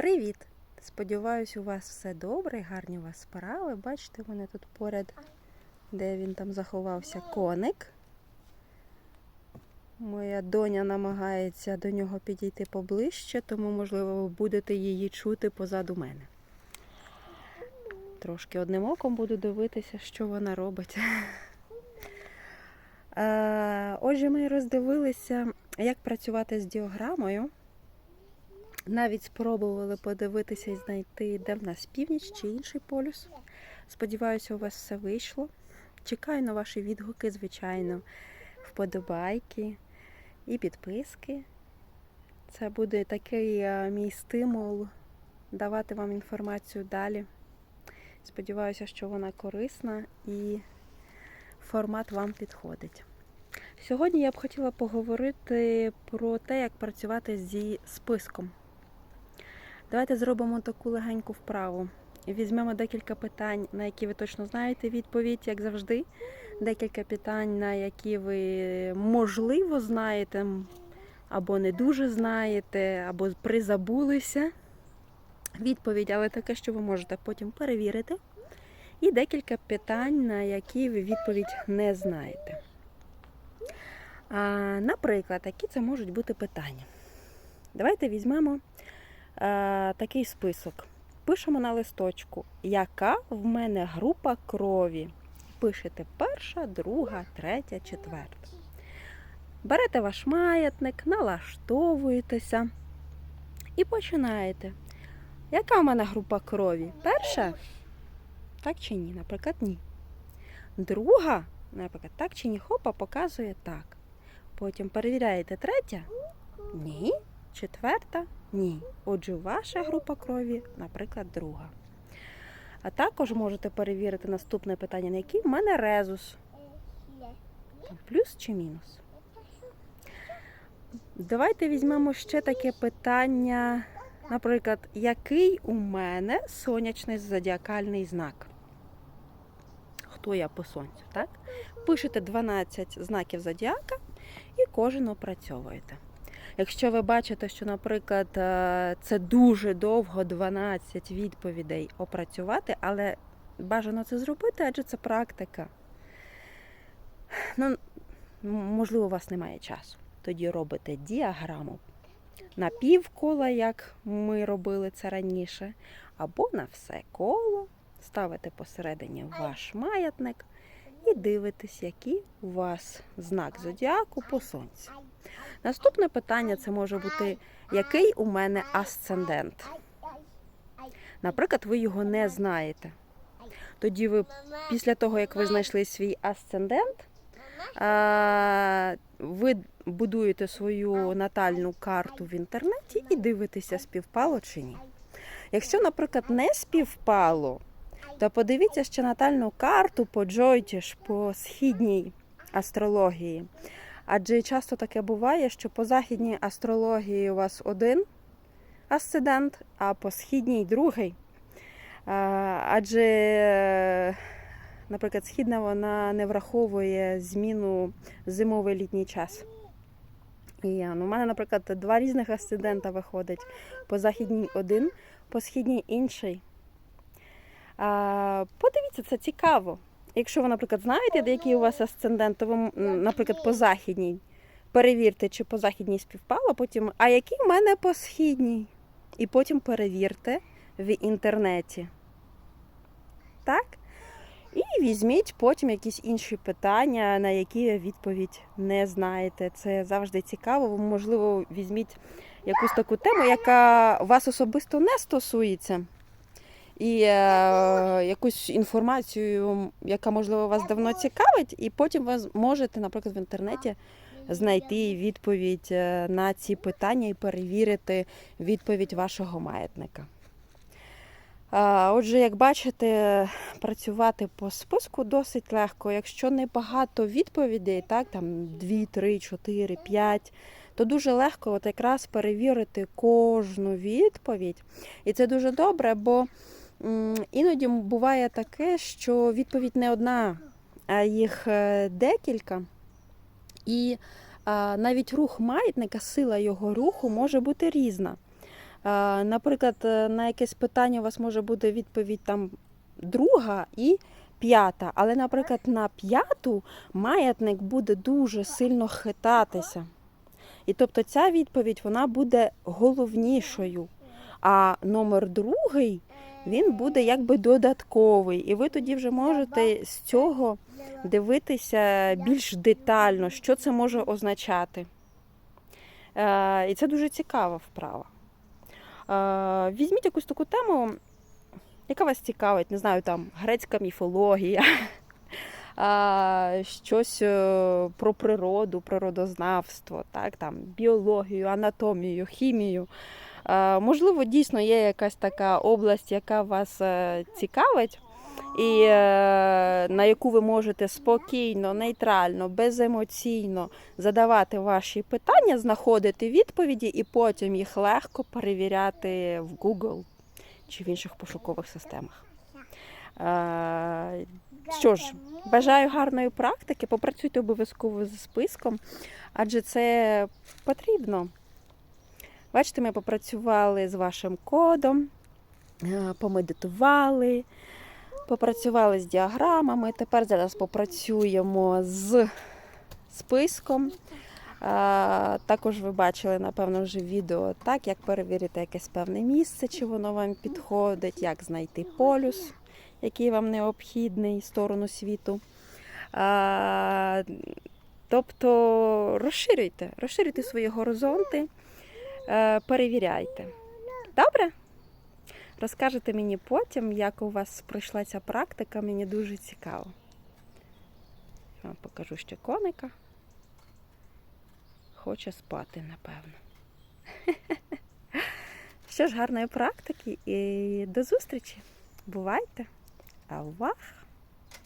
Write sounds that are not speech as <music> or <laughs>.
Привіт! Сподіваюсь, у вас все добре, гарні у вас справи. Бачите, у мене тут поряд, де він там заховався, коник. Моя доня намагається до нього підійти поближче, тому, можливо, ви будете її чути позаду мене. Трошки одним оком буду дивитися, що вона робить. Е, Отже, ми роздивилися, як працювати з діаграмою. Навіть спробували подивитися і знайти, де в нас північ чи інший полюс. Сподіваюся, у вас все вийшло. Чекаю на ваші відгуки, звичайно, вподобайки і підписки. Це буде такий е, мій стимул давати вам інформацію далі. Сподіваюся, що вона корисна і формат вам підходить. Сьогодні я б хотіла поговорити про те, як працювати зі списком. Давайте зробимо таку легеньку вправу. Візьмемо декілька питань, на які ви точно знаєте відповідь, як завжди. Декілька питань, на які ви можливо знаєте, або не дуже знаєте, або призабулися. Відповідь, але таке, що ви можете потім перевірити. І декілька питань, на які ви відповідь не знаєте. А, Наприклад, які це можуть бути питання. Давайте візьмемо такий список. Пишемо на листочку, яка в мене група крові. Пишете перша, друга, третя, четверта. Берете ваш маятник, налаштовуєтеся і починаєте. Яка в мене група крові? Перша? Так чи ні? Наприклад, ні. Друга, наприклад, так чи ні, хопа, показує так. Потім перевіряєте третя? Ні. Четверта? Ні. Отже, ваша група крові, наприклад, друга. А також можете перевірити наступне питання, на який в мене резус. Там плюс чи мінус? Давайте візьмемо ще таке питання, наприклад, який у мене сонячний зодіакальний знак? Хто я по сонцю, так? Пишете 12 знаків зодіака і кожен опрацьовуєте. Якщо ви бачите, що, наприклад, е, це дуже довго 12 відповідей опрацювати, але бажано це зробити, адже це практика. Ну, можливо, у вас немає часу. Тоді робите діаграму на півкола, як ми робили це раніше, або на все коло, ставите посередині ваш маятник і дивитесь, який у вас знак зодіаку по сонцю. Наступне питання це може бути, який у мене асцендент. Наприклад, ви його не знаєте. Тоді ви після того, як ви знайшли свій асцендент, ви будуєте свою натальну карту в інтернеті і дивитеся, співпало чи ні. Якщо, наприклад, не співпало, то подивіться ще натальну карту по Джойтіш, по східній астрології. Адже часто таке буває, що по західній астрології у вас один асцендент, а по східній другий. Адже, наприклад, східна вона не враховує зміну зимовий літній час. І ну, у мене, наприклад, два різних асцендента виходить. По західній один, по східній інший. А, Подивіться, це цікаво. Якщо ви, наприклад, знаєте, де який у вас асцендент, то ви, наприклад, по західній перевірте, чи по західній співпало, потім, а який в мене по східній? І потім перевірте в інтернеті. Так? І візьміть потім якісь інші питання, на які відповідь не знаєте. Це завжди цікаво. Ви, можливо, візьміть якусь таку тему, яка вас особисто не стосується. І е, якусь інформацію, яка, можливо, вас давно цікавить, і потім ви можете, наприклад, в інтернеті знайти відповідь е, на ці питання і перевірити відповідь вашого маятника. Отже, як бачите, працювати по списку досить легко. Якщо не багато відповідей, так, там 2, 3, 4, 5, то дуже легко от якраз перевірити кожну відповідь. І це дуже добре, бо іноді буває таке, що відповідь не одна, а їх е, декілька. І навіть рух маятника, сила його руху може бути різна. Наприклад, е, на якесь питання у вас може бути відповідь там друга і п'ята. Але, наприклад, на п'яту маятник буде дуже сильно хитатися. І тобто ця відповідь вона буде головнішою. А номер другий він буде якби додатковий. І ви тоді вже можете з цього дивитися більш детально, що це може означати. Е, І це дуже цікава вправа. Е, Візьміть якусь таку тему, яка вас цікавить, не знаю, там грецька міфологія, <laughs> щось е, про природу, природознавство, так, там, біологію, анатомію, хімію. Е, Можливо, дійсно є якась така область, яка вас е, цікавить, і е, на яку ви можете спокійно, нейтрально, беземоційно задавати ваші питання, знаходити відповіді і потім їх легко перевіряти в Google чи в інших пошукових системах. Що ж, бажаю гарної практики, попрацюйте обов'язково з списком, адже це потрібно. Бачите, ми попрацювали з вашим кодом, е, помедитували, попрацювали з діаграмами. Тепер зараз попрацюємо з списком. Е, Також ви бачили, напевно, вже відео, так, як перевірити якесь певне місце, чи воно вам підходить, як знайти полюс, який вам необхідний, сторону світу. Е, Тобто розширюйте, розширюйте свої горизонти, перевіряйте. Добре? Розкажете мені потім, як у вас пройшла ця практика, мені дуже цікаво. Я Вам покажу ще коника. Хоче спати, напевно. Що ж, гарної практики і до зустрічі. Бувайте! Авах!